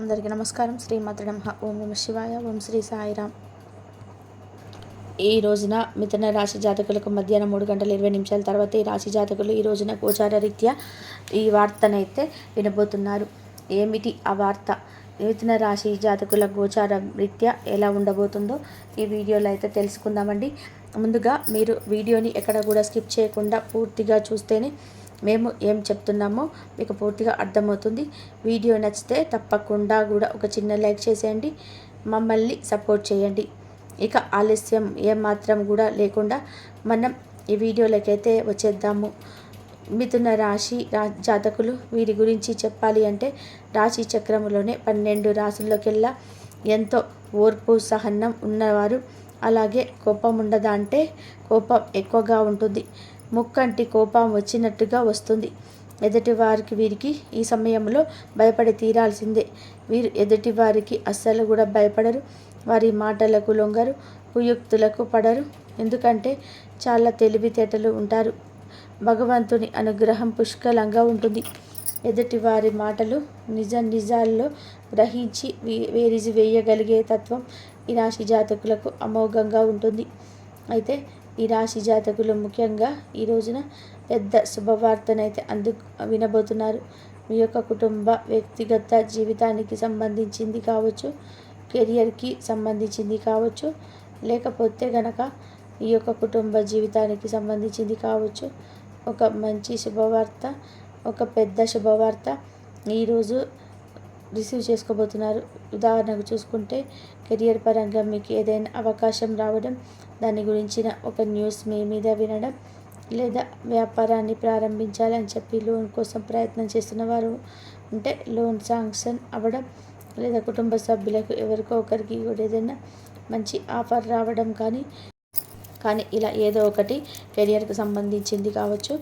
అందరికీ నమస్కారం. శ్రీ నమః. ఓం నమ శివాయ. ఓం శ్రీ సాయిరామ్ ఈ రోజున మిథున రాశి జాతకులకు మధ్యాహ్నం మూడు గంటల ఇరవై నిమిషాల తర్వాత ఈ రాశి జాతకులు ఈ రోజున గోచార రీత్యా ఈ వార్తనైతే వినబోతున్నారు. ఏమిటి ఆ వార్త? మిథున రాశి జాతకుల గోచార రీత్యా ఎలా ఉండబోతుందో ఈ వీడియోలో అయితే తెలుసుకుందామండి. ముందుగా మీరు వీడియోని ఎక్కడ కూడా స్కిప్ చేయకుండా పూర్తిగా చూస్తేనే మేము ఏం చెప్తున్నామో మీకు పూర్తిగా అర్థమవుతుంది. వీడియో నచ్చితే తప్పకుండా కూడా ఒక చిన్న లైక్ చేసేయండి. మమ్మల్ని సపోర్ట్ చేయండి. ఇక ఆలస్యం ఏమాత్రం కూడా లేకుండా మనం ఈ వీడియోలకైతే వచ్చేద్దాము. మిథున రాశి రా జాతకులు వీరి గురించి చెప్పాలి అంటే రాశి చక్రంలోనే పన్నెండు రాసుల్లోకెల్లా ఎంతో ఓర్పు సహనం ఉన్నవారు. అలాగే కోపం ఉండదా అంటే కోపం ఎక్కువగా ఉంటుంది. ముక్కంటి కోపం వచ్చినట్టుగా వస్తుంది. ఎదుటి వారికి వీరికి ఈ సమయంలో భయపడి తీరాల్సిందే. వీరు ఎదుటి వారికి అస్సలు కూడా భయపడరు. వారి మాటలకు లొంగరు కుయుక్తులకు పడరు. ఎందుకంటే చాలా తెలివితేటలు ఉంటారు. భగవంతుని అనుగ్రహం పుష్కలంగా ఉంటుంది. ఎదుటి వారి మాటలు నిజ నిజాల్లో గ్రహించి వేరిజి వేయగలిగే తత్వం ఈ రాశి జాతకులకు అమోఘంగా ఉంటుంది. అయితే ఈ రాశి జాతకులు ముఖ్యంగా ఈ రోజున పెద్ద శుభవార్తనైతే అందు వినబోతున్నారు. మీ యొక్క కుటుంబ వ్యక్తిగత జీవితానికి సంబంధించింది కావచ్చు కెరియర్కి సంబంధించింది కావచ్చు లేకపోతే గనక ఈ యొక్క కుటుంబ జీవితానికి సంబంధించింది కావచ్చు ఒక మంచి శుభవార్త ఒక పెద్ద శుభవార్త ఈరోజు రిసీవ్ చేసుకోబోతున్నారు. ఉదాహరణకు చూసుకుంటే కెరియర్ పరంగా మీకు ఏదైనా అవకాశం రావడం దాని గురించిన ఒక న్యూస్ మీ మీద వినడం లేదా వ్యాపారాన్ని ప్రారంభించాలని చెప్పి లోన్ కోసం ప్రయత్నం చేస్తున్న వారు ఉంటే లోన్ శాంక్షన్ అవ్వడం లేదా కుటుంబ సభ్యులకు ఎవరికో ఒకరికి కూడా ఏదైనా మంచి ఆఫర్ రావడం కానీ కానీ ఇలా ఏదో ఒకటి కెరియర్కి సంబంధించింది కావచ్చు.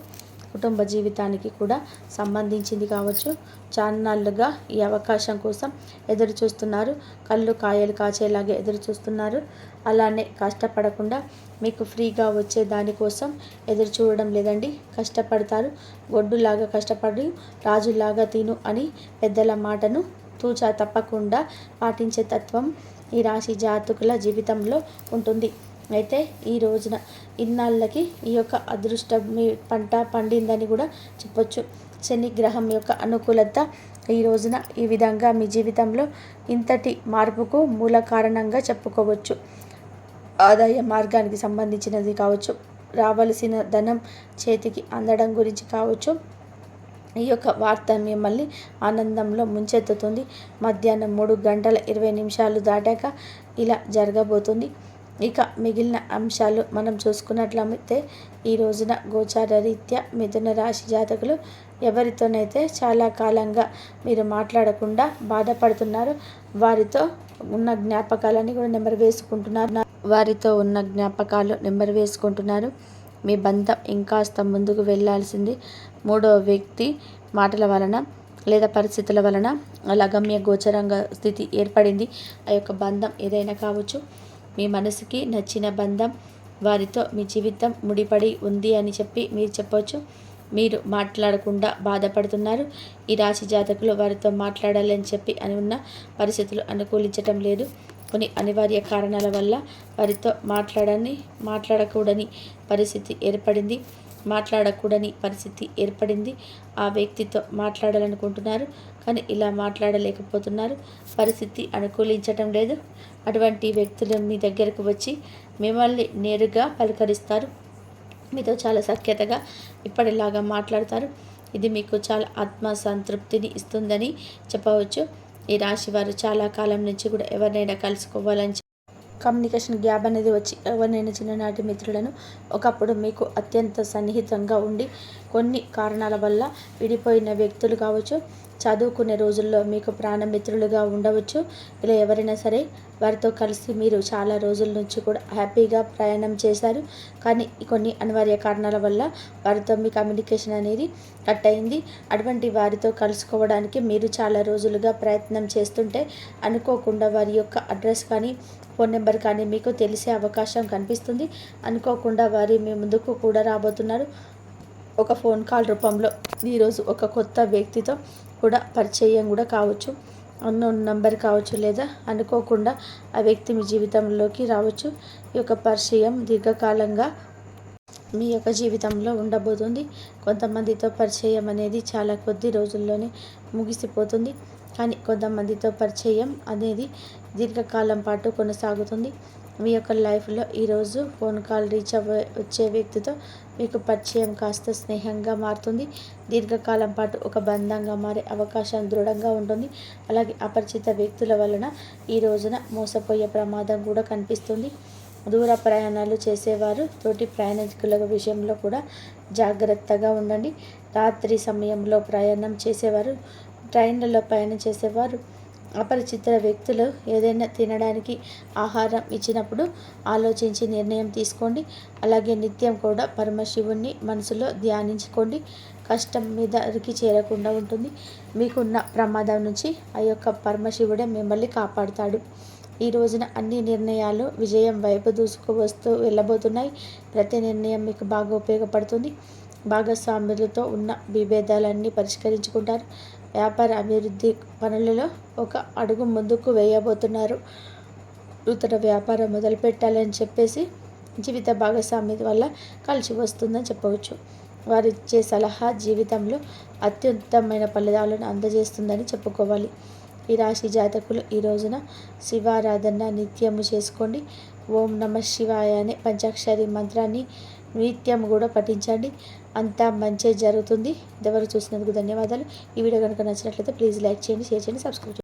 కుటుంబ జీవితానికి కూడా సంబంధించింది కావచ్చు. చాన్నాళ్ళుగా ఈ అవకాశం కోసం ఎదురు చూస్తున్నారు. కళ్ళు కాయలు కాచేలాగా ఎదురు చూస్తున్నారు. అలానే కష్టపడకుండా మీకు ఫ్రీగా వచ్చే దానికోసం ఎదురు చూడడం లేదండి. కష్టపడతారు. గొడ్డులాగా కష్టపడి రాజులాగా తిను అని పెద్దల మాటను తూచా తప్పకుండా పాటించే తత్వం ఈ రాశి జాతకుల జీవితంలో ఉంటుంది. అయితే ఈ రోజున ఇన్నాళ్ళకి ఈ యొక్క అదృష్టం మీ పంట పండిందని కూడా చెప్పొచ్చు. శని గ్రహం యొక్క అనుకూలత ఈ రోజున ఈ విధంగా మీ జీవితంలో ఇంతటి మార్పుకు మూల కారణంగా చెప్పుకోవచ్చు. ఆదాయ మార్గానికి సంబంధించినది కావచ్చు. రావలసిన ధనం చేతికి అందడం గురించి కావచ్చు. ఈ యొక్క వార్త మిమ్మల్ని ఆనందంలో ముంచెత్తుతుంది. మధ్యాహ్నం మూడు గంటల ఇరవై నిమిషాలు దాటాక ఇలా జరగబోతుంది. ఇక మిగిలిన అంశాలు మనం చూసుకున్నట్లయితే ఈ రోజున గోచార రీత్యా మిథున రాశి జాతకులు ఎవరితోనైతే చాలా కాలంగా మీరు మాట్లాడకుండా బాధపడుతున్నారు వారితో ఉన్న జ్ఞాపకాలని కూడా నెంబర్ వేసుకుంటున్నారు. వారితో ఉన్న జ్ఞాపకాలు నెంబర్ వేసుకుంటున్నారు. మీ బంధం ఇంకాస్త ముందుకు వెళ్ళాల్సింది మూడో వ్యక్తి మాటల వలన లేదా పరిస్థితుల వలన అలా గమ్య గోచరంగా స్థితి ఏర్పడింది. ఆ యొక్క బంధం ఏదైనా కావచ్చు. మీ మనసుకి నచ్చిన బంధం వారితో మీ జీవితం ముడిపడి ఉంది అని చెప్పి మీరు చెప్పవచ్చు మీరు మాట్లాడకుండా బాధపడుతున్నారు. ఈ రాశి జాతకులు వారితో మాట్లాడాలని చెప్పి అని ఉన్న పరిస్థితులు అనుకూలించటం లేదు. కొన్ని అనివార్య కారణాల వల్ల వారితో మాట్లాడని మాట్లాడకూడని పరిస్థితి ఏర్పడింది. మాట్లాడకూడని పరిస్థితి ఏర్పడింది. ఆ వ్యక్తితో మాట్లాడాలనుకుంటున్నారు. కానీ ఇలా మాట్లాడలేకపోతున్నారు. పరిస్థితి అనుకూలించటం లేదు. అటువంటి వ్యక్తులు మీ దగ్గరకు వచ్చి మిమ్మల్ని నేరుగా పలకరిస్తారు. మీతో చాలా సఖ్యతగా ఇప్పటిలాగా మాట్లాడతారు. ఇది మీకు చాలా ఆత్మ సంతృప్తిని ఇస్తుందని చెప్పవచ్చు. ఈ రాశి వారు చాలా కాలం నుంచి కూడా ఎవరినైనా కలుసుకోవాలని కమ్యూనికేషన్ గ్యాప్ అనేది వచ్చి ఎవరినైనా చిన్ననాటి మిత్రులను ఒకప్పుడు మీకు అత్యంత సన్నిహితంగా ఉండి కొన్ని కారణాల వల్ల విడిపోయిన వ్యక్తులు కావచ్చు చదువుకునే రోజుల్లో మీకు ప్రాణమిత్రులుగా ఉండవచ్చు. ఇలా ఎవరైనా సరే వారితో కలిసి మీరు చాలా రోజుల నుంచి కూడా హ్యాపీగా ప్రయాణం చేశారు. కానీ కొన్ని అనివార్య కారణాల వల్ల వారితో మీ కమ్యూనికేషన్ అనేది కట్ అయింది. అటువంటి వారితో కలుసుకోవడానికి మీరు చాలా రోజులుగా ప్రయత్నం చేస్తుంటే అనుకోకుండా వారి యొక్క అడ్రస్ కానీ ఫోన్ నెంబర్ కానీ మీకు తెలిసే అవకాశం కనిపిస్తుంది. అనుకోకుండా వారి మీ ముందుకు కూడా రాబోతున్నారు. ఒక ఫోన్ కాల్ రూపంలో ఈరోజు ఒక కొత్త వ్యక్తితో కూడా పరిచయం కూడా కావచ్చు. అన్నోన్ నంబర్ కావచ్చు లేదా అనుకోకుండా ఆ వ్యక్తి మీ జీవితంలోకి రావచ్చు. ఈ యొక్క పరిచయం దీర్ఘకాలంగా మీ యొక్క జీవితంలో ఉండబోతుంది. కొంతమందితో పరిచయం అనేది చాలా కొద్ది రోజుల్లోనే ముగిసిపోతుంది. కానీ కొంతమందితో పరిచయం అనేది దీర్ఘకాలం పాటు కొనసాగుతుంది. మీ యొక్క లైఫ్లో ఈరోజు ఫోన్ కాల్ రీచ్ అవ్వ వచ్చే వ్యక్తితో మీకు పరిచయం కాస్త స్నేహంగా మారుతుంది. దీర్ఘకాలం పాటు ఒక బంధంగా మారే అవకాశం దృఢంగా ఉంటుంది. అలాగే అపరిచిత వ్యక్తుల వలన ఈ రోజున మోసపోయే ప్రమాదం కూడా కనిపిస్తుంది. దూర ప్రయాణాలు చేసేవారు తోటి ప్రయాణికుల విషయంలో కూడా జాగ్రత్తగా ఉండండి. రాత్రి సమయంలో ప్రయాణం చేసేవారు ట్రైన్లలో ప్రయాణం చేసేవారు అపరిచిత వ్యక్తులు ఏదైనా తినడానికి ఆహారం ఇచ్చినప్పుడు ఆలోచించి నిర్ణయం తీసుకోండి. అలాగే నిత్యం కూడా పరమశివుణ్ణి మనసులో ధ్యానించుకోండి. కష్టం మీదకి చేరకుండా ఉంటుంది. మీకున్న ప్రమాదం నుంచి ఆ యొక్క పరమశివుడే మిమ్మల్ని కాపాడుతాడు. ఈ రోజున అన్ని నిర్ణయాలు విజయం వైపు దూసుకు వస్తూ వెళ్ళబోతున్నాయి. ప్రతి నిర్ణయం మీకు బాగా ఉపయోగపడుతుంది. భాగస్వాములతో ఉన్న విభేదాలన్నీ పరిష్కరించుకుంటారు. వ్యాపార అభివృద్ధి పనులలో ఒక అడుగు ముందుకు వేయబోతున్నారు. నూతన వ్యాపారం మొదలుపెట్టాలని చెప్పేసి జీవిత భాగస్వామి వల్ల కలిసి వస్తుందని చెప్పవచ్చు. వారిచ్చే సలహా జీవితంలో అత్యుత్తమైన ఫలితాలను అందజేస్తుందని చెప్పుకోవాలి. ఈ రాశి జాతకులు ఈ రోజున శివారాధన నిత్యము చేసుకోండి. ఓం నమ శివాయ అనే పంచాక్షరి మంత్రాన్ని నిత్యం కూడా పఠించండి. అంతా మంచి జరుగుతుంది. ఎవరు చూసినందుకు ధన్యవాదాలు. ఈ వీడియో కనుక నచ్చినట్లయితే ప్లీజ్ లైక్ చేయండి షేర్ చేయండి సబ్స్క్రైబ్ చేయండి.